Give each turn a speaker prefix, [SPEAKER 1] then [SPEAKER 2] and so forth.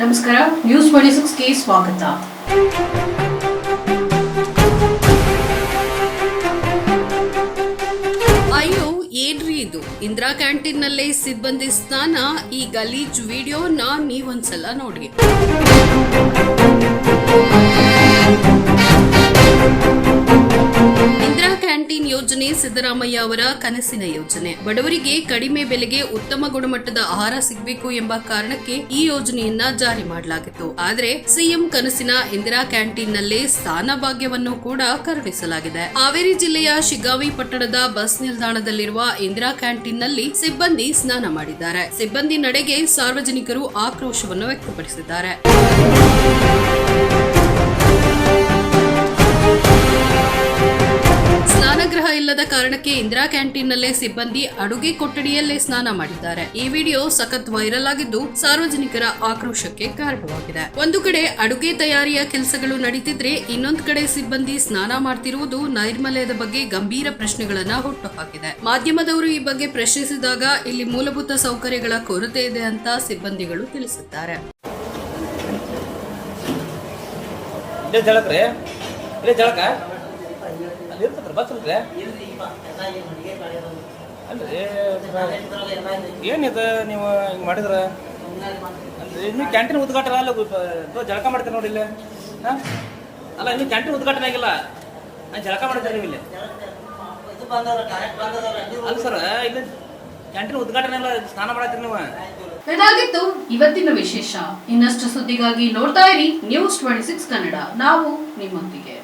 [SPEAKER 1] ನಮಸ್ಕಾರ. News twenty ಸಿಕ್ಸ್ಗೆ ಸ್ವಾಗತ. ಅಯ್ಯೋ, ಏನ್ರಿ ಇದು? ಇಂದಿರಾ ಕ್ಯಾಂಟೀನ್ನಲ್ಲಿ ಸಿಬ್ಬಂದಿ ಸ್ನಾನ, ಈ ಗಲೀಜ್ ವಿಡಿಯೋನ ನೀವೊಂದ್ಸಲ ನೋಡಿ ಸಿದ್ದರಾಮಯ್ಯ ಅವರ ಕನಸಿನ ಯೋಜನೆ. ಬಡವರಿಗೆ ಕಡಿಮೆ ಬೆಲೆಗೆ ಉತ್ತಮ ಗುಣಮಟ್ಟದ ಆಹಾರ ಸಿಗಬೇಕು ಎಂಬ ಕಾರಣಕ್ಕೆ ಈ ಯೋಜನೆಯನ್ನ ಜಾರಿ ಮಾಡಲಾಗಿತ್ತು. ಆದರೆ ಸಿಎಂ ಕನಸಿನ ಇಂದಿರಾ ಕ್ಯಾಂಟೀನ್ನಲ್ಲಿ ಸ್ಥಾನ ಭಾಗ್ಯವನ್ನು ಕೂಡ ಕರುಣಿಸಲಾಗಿದೆ ಹಾವೇರಿ ಜಿಲ್ಲೆಯ ಶಿಗಾವಿ ಪಟ್ಟಣದ ಬಸ್ ನಿಲ್ದಾಣದಲ್ಲಿರುವ ಇಂದಿರಾ ಕ್ಯಾಂಟೀನ್ನಲ್ಲಿ ಸಿಬ್ಬಂದಿ ಸ್ನಾನ ಮಾಡಿದ್ದಾರೆ. ಸಿಬ್ಬಂದಿ ನಡೆಗೆ ಸಾರ್ವಜನಿಕರು ಆಕ್ರೋಶವನ್ನು ವ್ಯಕ್ತಪಡಿಸಿದ್ದಾರೆ. ಇಲ್ಲದ ಕಾರಣಕ್ಕೆ ಇಂದಿರಾ ಕ್ಯಾಂಟೀನ್ನಲ್ಲೇ ಸಿಬ್ಬಂದಿ ಅಡುಗೆ ಕೊಠಡಿಯಲ್ಲೇ ಸ್ನಾನ ಮಾಡಿದ್ದಾರೆ. ಈ ವಿಡಿಯೋ ಸಖತ್ ವೈರಲ್ ಆಗಿದ್ದು ಸಾರ್ವಜನಿಕರ ಆಕ್ರೋಶಕ್ಕೆ ಕಾರಣವಾಗಿದೆ. ಒಂದು ಕಡೆ ಅಡುಗೆ ತಯಾರಿಯ ಕೆಲಸಗಳು ನಡೀತಿದ್ರೆ ಇನ್ನೊಂದು ಕಡೆ ಸಿಬ್ಬಂದಿ ಸ್ನಾನ ಮಾಡ್ತಿರುವುದು ನೈರ್ಮಲ್ಯದ ಬಗ್ಗೆ ಗಂಭೀರ ಪ್ರಶ್ನೆಗಳನ್ನ ಹುಟ್ಟುಹಾಕಿದೆ. ಮಾಧ್ಯಮದವರು ಈ ಬಗ್ಗೆ ಪ್ರಶ್ನಿಸಿದಾಗ ಇಲ್ಲಿ ಮೂಲಭೂತ ಸೌಕರ್ಯಗಳ ಕೊರತೆ ಇದೆ ಅಂತ ಸಿಬ್ಬಂದಿಗಳು ತಿಳಿಸಿದ್ದಾರೆ.
[SPEAKER 2] ಇಲ್ಲೇ ಜಳಕ್ರೆ? ಇಲ್ಲೇ ಜಳಕ? ಇರ್ತದ್ರಿ ಬಸ್ ಇಲ್ರಿ ಅಲ್ರಿ ಏನಿದು ನೀವು ಹಿಂಗೆ ಮಾಡಿದ್ರ? ಅಲ್ರಿ ನೀವು ಕ್ಯಾಂಟೀನ್ ಉದ್ಘಾಟನೆ ಅಲ್ಲ ಜಳಕ ಮಾಡ್ತೀರಿ ನೋಡಿ ಇಲ್ಲಿ. ಹಾಂ? ಅಲ್ಲ ಇನ್ನು ಕ್ಯಾಂಟೀನ್ ಉದ್ಘಾಟನೆ ಆಗಿಲ್ಲ. ನಾನು ಜಳಕ ಮಾಡ್ತೀರಿ ನೀವು ಇಲ್ಲಿ. ಅಲ್ಲ ಸರ್ ಇಲ್ಲಿ ಕ್ಯಾಂಟೀನ್ ಉದ್ಘಾಟನೆ ಎಲ್ಲ ಸ್ನಾನ ಮಾಡತ್ತೀರಿ ನೀವು.
[SPEAKER 1] ಇದಾಗಿತ್ತು ಇವತ್ತಿನ ವಿಶೇಷ. ಇನ್ನಷ್ಟು ಸುದ್ದಿಗಾಗಿ ನೋಡ್ತಾ ಇರಿ ನ್ಯೂಸ್ ಟ್ವೆಂಟಿ ಸಿಕ್ಸ್ ಕನ್ನಡ. ನಾವು ನಿಮ್ಮೊಂದಿಗೆ.